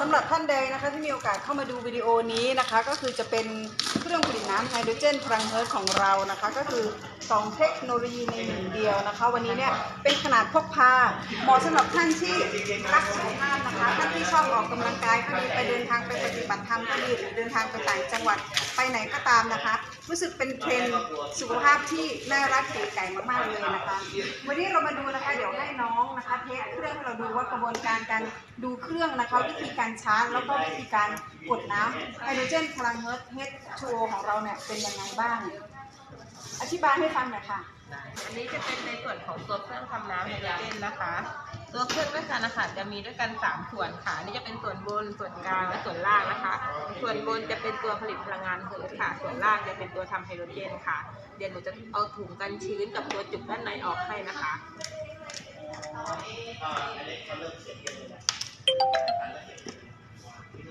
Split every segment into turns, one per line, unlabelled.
สำหรับท่านใดนะคะที่มีโอกาสเข้ามาดูวิดีโอนี้นะคะ ก็คือจะเป็นเครื่องผลิตน้ำไฮโดรเจนพลังเฮิร์ตของเรานะคะ ก็คือ 2 เทคโนโลยีในหนึ่งเดียวนะคะ วันนี้เนี่ยเป็นขนาดพกพาเหมาะสำหรับท่านที่รักสุขภาพนะคะท่านที่ชอบออกกำลังกายก็ดีไปเดินทางไปปฏิบัติธรรมก็ดีหรือเดินทางไปต่างจังหวัดไปไหนก็ตามนะคะ รู้สึกเป็นเทรนด์สุขภาพที่น่ารักเก๋ไก่มากๆเลยนะคะ วันนี้เรามาดูนะคะ เดี๋ยวให้น้องนะคะเทสเครื่องให้เราดูว่ากระบวนการการดูเครื่องนะคะวิธีการชาร์จ แล้วก็วิธีการกดน้ำไฮโดรเจนพลังเฮิร์ตเฮดชูของเราเนี่ยเป็นยังไงบ้าง อธิบายให้ฟังหน่อยค่ะ
อันนี้จะเป็นในส่วนของตัวเครื่องทำน้ำไฮโดรเจนนะคะ ตัวเครื่องด้วยกันนะคะจะมีด้วยกัน 3 ส่วนค่ะนนี่จะเป็นส่วนบนส่วนกลางและส่วนล่างนะคะ ส่วนบนจะเป็นตัวผลิตพลังงานเฮิร์ตค่ะ ส่วนล่างจะเป็นตัวทำไฮโดรเจนค่ะ เดี๋ยวหนูจะเอาถุงกันชื้นกับตัวจุกด้านในออกให้นะคะ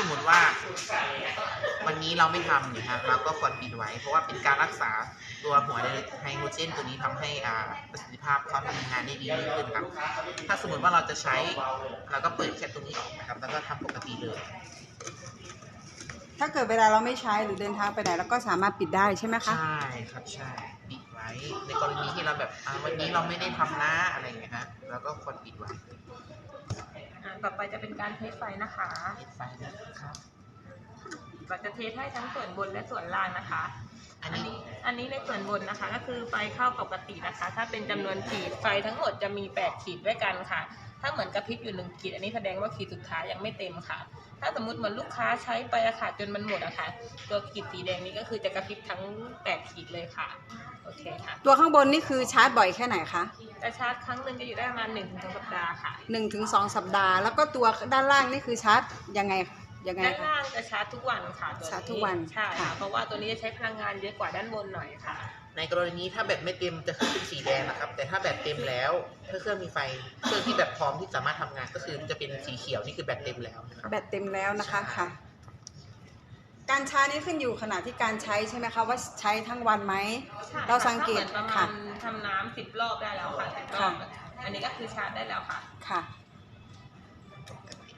สมมติว่า วันนี้เราไม่ทำเนี่ยฮะเราก็ควรปิดไว้ เพราะว่าเป็นการรักษาตัวหัวไฮโดรเจนตัวนี้ทำให้อ่าประสิทธิภาพเขาทำงานได้ดียิ่งขึ้นครับ ถ้าสมมติว่าเราจะใช้เราก็เปิดแค่ตรงนี้ออกนะครับ แล้วก็ทำปกติเลย
ถ้าเกิดเวลาเราไม่ใช้หรือเดินทางไปไหนเราก็สามารถปิดได้ใช่ไหมคะ
ใช่ครับใช่ปิดไว้ ในกรณีที่เราแบบอ่าวันนี้เราไม่ได้ทำนะอะไรอย่างเงี้ยฮะเราก็ควรปิดไว้
อ่าต่อไปจะเป็นการเทสไฟนะคะ
ปิดไฟนะครับ
เราจะเทสให้ทั้งส่วนบนและส่วนล่างนะคะ
อัน
อัน
นี้
นี้อันนี้ในส่วนบนนะคะ ก็คือไฟเข้าปกตินะคะ ถ้าเป็นจำนวนขีดไฟทั้งหมดจะมี 8 ขีดด้วยกันค่ะ ถ้าเหมือนกระพริบอยู่หนึ่งขีด อันนี้แสดงว่าขีดสุดท้ายยังไม่เต็มค่ะ ถ้าสมมติเหมือนลูกค้าใช้ไปอะค่ะจนมันหมดอะค่ะ ตัวขีดสีแดงนี้ก็คือจะกระพริบทั้ง 8 ขีดเลยค่ะโอเคค่ะ
ตัวข้างบนนี่คือชาร์จบ่อยแค่ไหนคะ
แต่ชาร์จครั้งหนึ่งจะอยู่ได้ประมาณ1นถึงสสัปดาห์ค่ะ
หนึ่งถึงสองสัปดาห์ แล้วก็ตัวด้านล่างนี่คือชาร์จยังไง ยังไง
ด้าน
คะ
ล่างจะชาร์จทุกวันค่ะตัว
ชาร์จทุกวัน
ใช่
ค่ะ
ค่ะ เพราะว่าตัวนี้จะใช้พลังงานเยอะกว่าด้านบนหน่อยค่ะ
ในกรณีถ้าแบตไม่เต็มจะขึ้นเป็นสีแดงนะครับ แต่ถ้าแบตเต็มแล้วถ้าเครื่องมีไฟเครื่องที่แบตพร้อมที่สามารถทำงานก็คือจะเป็นสีเขียวนี่คือแบตเต็มแล้วนะครับ
แบตเต็มแล้วนะคะค่ะ การชาร์จนี่ขึ้นอยู่ขนาดที่การใช้ใช่ไหมคะว่าใช้ทั้งวันไหม
ใช่
เราสังเกต
ถ้าเหมือนประมา
ค่ะ
ณทำน้ำสิบรอบได้แล้วค่ะสิบรอบ
ค่ะ
อันนี้ก็คือชาร์จได้แล้วค่ะ
ค่ะ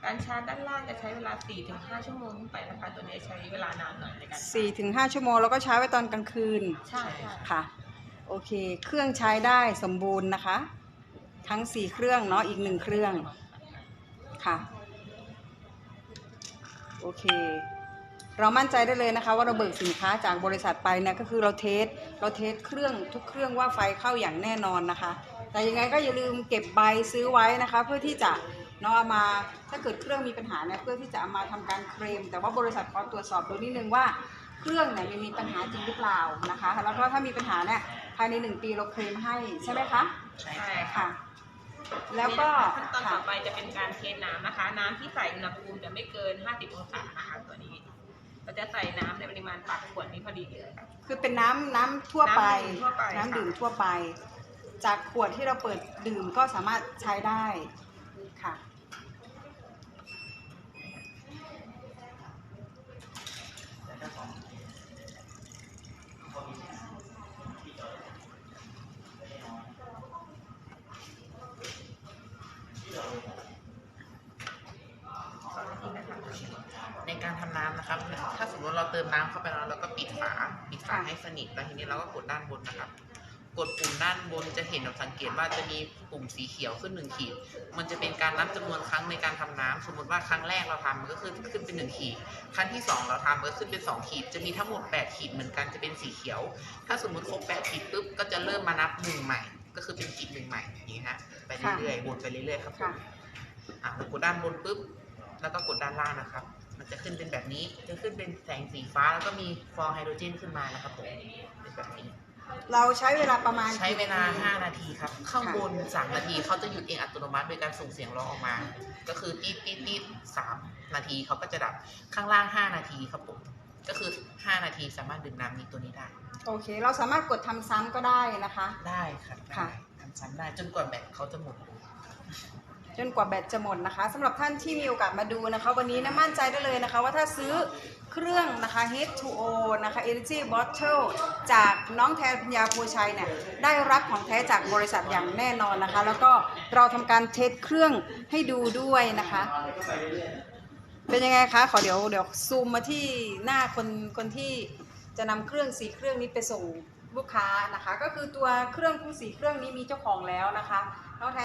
การชาร์จด้านล่างจะใช้เวลา 4-5 ชั่วโมงขึ้นไปนะคะ ตัวนี้ใช้เวลานานหน่อยในการ
สี่ถึงห้าชั่วโมง แล้วก็ใช้ไว้ตอนกลางคืน
ใช่ค่ะ
ค่ะ โอเค เครื่องใช้ได้สมบูรณ์นะคะ ทั้งสี่เครื่องเนาะอีกหนึ่งเครื่องค่ะ โอเค เรามั่นใจได้เลยนะคะว่าเราเบิกสินค้าจากบริษัทไปเนี่ยก็คือเราเทสเราเทสเครื่องทุกเครื่องว่าไฟเข้าอย่างแน่นอนนะคะ แต่ยังไงก็อย่าลืมเก็บใบซื้อไว้นะคะ เพื่อที่จะ เนาะเอามาถ้าเกิดเครื่องมีปัญหาเนี่ยเพื่อที่จะเอามาทำการเคลมแต่ว่าบริษัทขอตรวจสอบดูนิดนึงว่าเครื่องเนี่ยมันมีปัญหาจริงหรือเปล่านะคะ แล้วก็ถ้ามีปัญหาเนี่ยภายในหนึ่งปีเราเคลมให้ใช่ไหมคะ
ใช่
ใช่
ค่ะ แล้วก็
ขั้นตอน
ค่ะ
ต่อไปจะเป็นการเทน้ำนะคะ น้ำที่ใส่อุณหภูมิจะไม่เกิน 50 องศานะคะตัวนี้เราจะใส่น้ำในปริมาณปากขวดนี้พอดีเลยค่ะ
คือเป็นน้ำน้ำทั่วไป
น้ำดื่มทั่วไป
น้ำดื่ม
ค่ะ
ทั่วไป จากขวดที่เราเปิดดื่มก็สามารถใช้ได้ค่ะ
น้ำนะครับ ถ้าสมมติเราเติมน้ำเข้าไปแล้วเราก็ปิดฝา ปิดฝา
ค่ะ
ให้สนิท แล้วทีนี้เราก็กดด้านบนนะครับ กดปุ่มด้านบนจะเห็นแบบสังเกตว่าจะมีปุ่มสีเขียวขึ้นหนึ่งขีด มันจะเป็นการนับจำนวนครั้งในการทำน้ำสมมติว่าครั้งแรกเราทำมันก็ขึ้นขึ้นเป็นหนึ่งขีด ครั้งที่สองเราทำมันก็ขึ้นเป็นสองขีด จะมีทั้งหมดแปดขีดเหมือนกันจะเป็นสีเขียว ถ้าสมมติครบแปดขีดปุ๊บก็จะเริ่มมานับหนึ่งใหม่ ก็คือเป็นขีดหนึ่งใหม่อย่างนี้ฮะ ไปเรื่อยๆวนไปเรื่อยๆครับผม
ค่ะ
อะเรากดด้านบนปุ๊บ แล้วก็กดด้านล่างนะครับ มันจะขึ้นเป็นแบบนี้ จะขึ้นเป็นแสงสีฟ้าแล้วก็มีฟองไฮโดรเจนขึ้นมานะครับผมเป็นแบบนี้
เราใช้เวลาประมาณ
ใช้เวลา
กี่น
5นาทีครับ ข้างบน 3 นาทีเขาจะหยุดเองอัตโนมัติโดยการส่งเสียงร้องออกมา ก็คือตีดตีดตีดสามนาทีเขาก็จะดับข้างล่าง 5 นาทีครับผมก็คือ 5 นาทีสามารถดื่มน้ำนี้ตัวนี้ได้
โอเค เราสามารถกดทำซ้ำก็ได้นะคะ
ได้ครับ
ค่ะ
ได้ทำซ้ำได้จนกว่าแบตเขาจะหมด
จนกว่าแบตจะหมดนะคะสำหรับท่านที่มีโอกาสมาดูนะคะ วันนี้นะมั่นใจได้เลยนะคะ ว่าถ้าซื้อเครื่องนะคะ H2O นะคะ Energy Bottle จากน้องแทนปัญญาภูชัยเนี่ยได้รับของแท้จากบริษัทอย่างแน่นอนนะคะ แล้วก็เราทำการเทสเครื่องให้ดูด้วยนะคะ เป็นยังไงคะขอเดี๋ยวเดี๋ยวซูมมาที่หน้าคนคนที่จะนำเครื่องสีเครื่องนี้ไปส่งลูกค้านะคะ ก็คือตัวเครื่องทั้งสีเครื่องนี้มีเจ้าของแล้วนะคะน้องแทน